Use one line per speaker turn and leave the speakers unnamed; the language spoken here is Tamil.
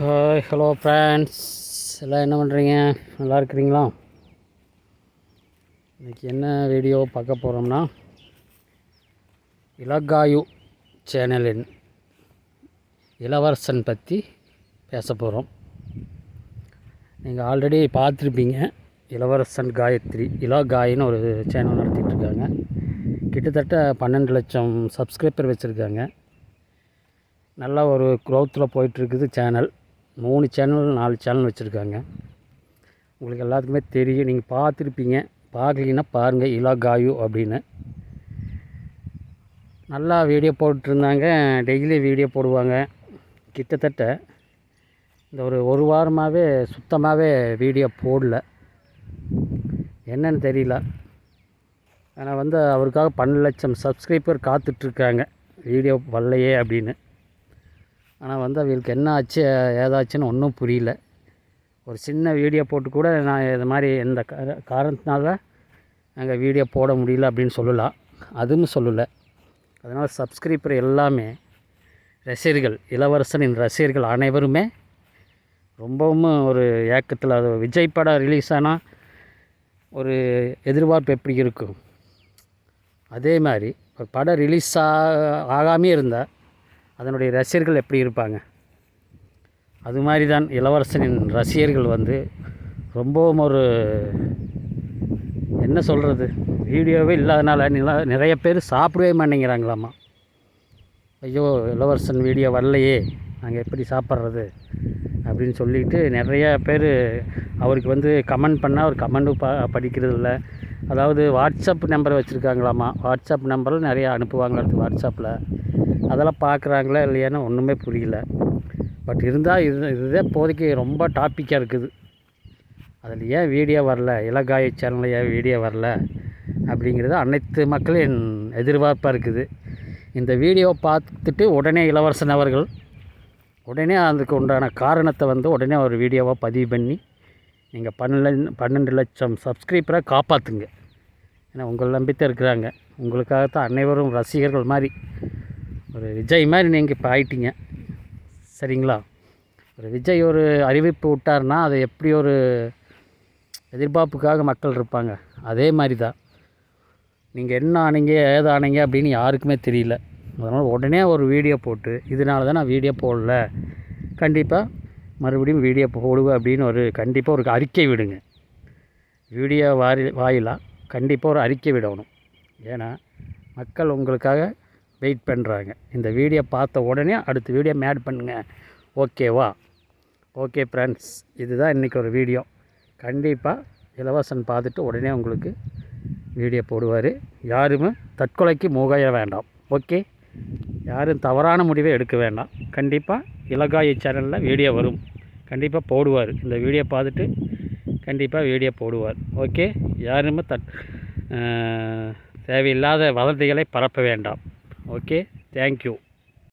ஹாய் ஹலோ ஃப்ரெண்ட்ஸ் எல்லாம் என்ன பண்ணுறீங்க நல்லா இருக்கிறீங்களா? இன்றைக்கி என்ன வீடியோ பார்க்க போகிறோம்னா இலகாயு சேனலின் இளவரசன் பற்றி பேச போகிறோம் நீங்கள் ஆல்ரெடி பார்த்துருப்பீங்க இளவரசன் காயத்ரி இலகாயின்னு ஒரு சேனல் நடத்திட்டுருக்காங்க. கிட்டத்தட்ட பன்னெண்டு லட்சம் சப்ஸ்கிரைபர் வச்சுருக்காங்க. நல்ல ஒரு க்ரோத்தில் போயிட்டுருக்குது சேனல் மூணு சேனல் நாலு சேனல் வச்சுருக்காங்க. உங்களுக்கு எல்லாத்துக்குமே தெரியும். நீங்கள் பார்த்துருப்பீங்க. பார்க்கலீங்கன்னா பாருங்கள் இலா காயு அப்படின்னு. நல்லா வீடியோ போட்டுருந்தாங்க. டெய்லி வீடியோ போடுவாங்க. கிட்டத்தட்ட இந்த ஒரு ஒரு வாரமாகவே சுத்தமாகவே வீடியோ போடல. என்னன்னு தெரியல. ஆனால் வந்து அவருக்காக பன்னெண்டு லட்சம் சப்ஸ்கிரைபர் காத்துட்ருக்காங்க. வீடியோ வரலையே அப்படின்னு. ஆனால் வந்து அவங்களுக்கு என்ன ஆச்சு ஏதாச்சுன்னு ஒன்றும் புரியல. ஒரு சின்ன வீடியோ போட்டு கூட நான் இது மாதிரி எந்த கார காரணத்தினால நாங்கள் வீடியோ போட முடியல அப்படின்னு சொல்லலாம் அதுவும் சொல்லலை. அதனால் சப்ஸ்கிரைபர் எல்லாமே ரசிகர்கள் இளவரசனின் ரசிகர்கள் அனைவருமே ரொம்பவும் ஒரு ஏக்கத்தில் அது விஜய் படம் ரிலீஸ் ஆனால் ஒரு எதிர்பார்ப்பு எப்படி இருக்கும்? அதே மாதிரி ஒரு படம் ரிலீஸ் ஆ ஆகாமே இருந்தால் அதனுடைய ரசிகர்கள் எப்படி இருப்பாங்க? அது மாதிரி தான் இளவரசனின் ரசிகர்கள் வந்து ரொம்பவும் ஒரு என்ன சொல்கிறது வீடியோவே இல்லாதனால நில நிறைய பேர் சாப்பிடவே மாட்டேங்கிறாங்களாம்மா ஐயோ இளவரசன் வீடியோ வரலையே நாங்கள் எப்படி சாப்பிட்றது? அப்படின்னு சொல்லிட்டு நிறைய பேர் அவருக்கு வந்து கமெண்ட் பண்ணால் அவர் கமெண்ட்டும் ப படிக்கிறது இல்லை அதாவது வாட்ஸ்அப் நம்பர் வச்சுருக்காங்களாம்மா வாட்ஸ்அப் நம்பரில் நிறையா அனுப்புவாங்க அடுத்து வாட்ஸ்அப்பில் அதெல்லாம் பார்க்குறாங்களா இல்லையான்னு ஒன்றுமே புரியல. பட் இருந்தால் இது இதுதான் இப்போதைக்கு ரொம்ப டாப்பிக்காக இருக்குது. அதில் ஏன் வீடியோ வரல? இலகாய சேனலில் ஏன் வீடியோ வரல? அப்படிங்கிறது அனைத்து மக்களின் எதிர்பார்ப்பாக இருக்குது. இந்த வீடியோ பார்த்துட்டு உடனே இளவரசன் அவர்கள் உடனே அதுக்கு உண்டான காரணத்தை வந்து உடனே ஒரு வீடியோவாக பதிவு பண்ணி நீங்கள் பன்னெண்டு பன்னெண்டு லட்சம் சப்ஸ்கிரைபரை காப்பாற்றுங்க ஏன்னா உங்கள் நம்பித்தான் இருக்கிறாங்க. உங்களுக்காகத்தான் அனைவரும் ரசிகர்கள் மாதிரி ஒரு விஜய் மாதிரி நீங்கள் இப்போ ஆயிட்டீங்க. சரிங்களா? ஒரு விஜய் ஒரு அறிவிப்பு விட்டார்னா அது எப்படி ஒரு எதிர்பார்ப்புக்காக மக்கள் இருப்பாங்க? அதே மாதிரி தான் நீங்கள் என்ன ஆனீங்க ஏது ஆனீங்க அப்படின்னு யாருக்குமே தெரியல. அதனால் உடனே ஒரு வீடியோ போட்டு இதனால தான் நான் வீடியோ போடல. கண்டிப்பாக மறுபடியும் வீடியோ போடுவேன் அப்படின்னு ஒரு கண்டிப்பாக ஒரு அறிக்கை விடுங்க. வீடியோ வாரி வாயிலாக கண்டிப்பாக ஒரு அறிக்கை விடணும். ஏன்னா மக்கள் உங்களுக்காக வெயிட் பண்ணுறாங்க. இந்த வீடியோ பார்த்த உடனே அடுத்த வீடியோ மேட் பண்ணுங்கள் ஓகேவா? ஓகே ஃப்ரெண்ட்ஸ் இதுதான் இன்றைக்கி ஒரு வீடியோ. கண்டிப்பாக இலவசன் பார்த்துட்டு உடனே உங்களுக்கு வீடியோ போடுவார். யாருமே தற்கொலைக்கு மூகாய வேண்டாம். ஓகே? யாரும் தவறான முடிவை எடுக்க வேண்டாம். கண்டிப்பாக இலகாய சேனலில் வீடியோ வரும். கண்டிப்பாக போடுவார். இந்த வீடியோ பார்த்துட்டு கண்டிப்பாக வீடியோ போடுவார். ஓகே? யாருமே தட் தேவையில்லாத வதந்திகளை பரப்ப வேண்டாம். Okay thank you